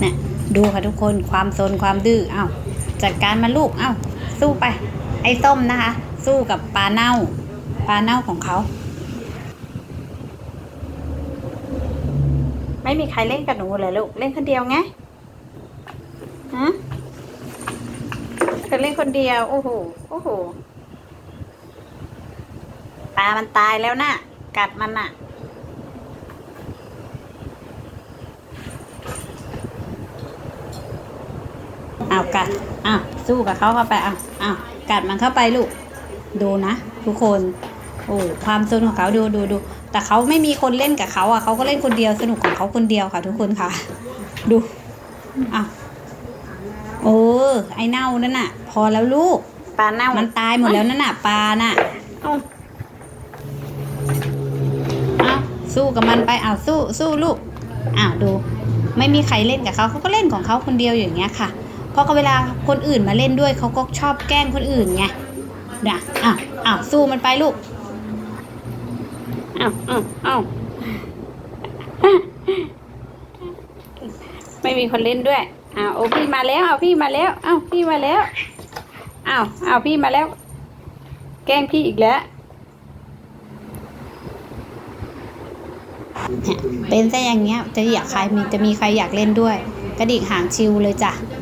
เนี่ยดูค่ะทุกคนความโซนความดื้อเอ้าจัดการมาลูกเอ้าสู้ไป ไอ้ส้มนะคะ สู้กับปลาเน่า ปลาเน่าของเขา ไม่มีใครเล่นกับหนูเลยลูก เล่นคนเดียวไงฮะเธอเล่นคนเดียว โอ้โหโอ้โหปลามันตายแล้วนะกัดมันน่ะ เอากัดอ้าวสู้กับเขาเข้าไปอ้าวอ้าวกัดมันเข้าไปลูก ดูนะ ทุกคนโอ้ความสนของเขาดูดูดูแต่เขาไม่มีคนเล่นกับเขาอะเขาก็เล่นคนเดียวสนุกของเขาคนเดียวค่ะ ทุกคนค่ะ ดูอ้าวโอ้ไอ้เน่านั่นน่ะ พอแล้วลูกปลาเน่ามันตายหมดแล้วนั่นน่ะปลาน่ะเอ้าอ้าวสู้กับมันไปอ้าวสู้สู้ลูกอ้าวดู ไม่มีใครเล่นกับเขาเขาก็เล่นของเขาคนเดียวอย่างเงี้ยค่ะเพ ราะก็เวลาคนอื่นมาเล่นด้วยเขาก็ชอบแกล้งคนอื่นไงนะอ้าวอ้าวสู้มันไปลูกเอ้าเอ้าเอ้าไม่มีคนเล่นด้วยอ้าวโอ้พี่มาแล้วเอาพี่มาแล้วเอ้าพี่มาแล้วอ้าวอ้าวพี่มาแล้ว แกล้งพี่อีกแล้วเนี่ยเป็นซะอย่างเงี้ยจะอยากใครมีจะมีใครอยากเล่นด้วย กระดิกหางชิวเลยจ้ะ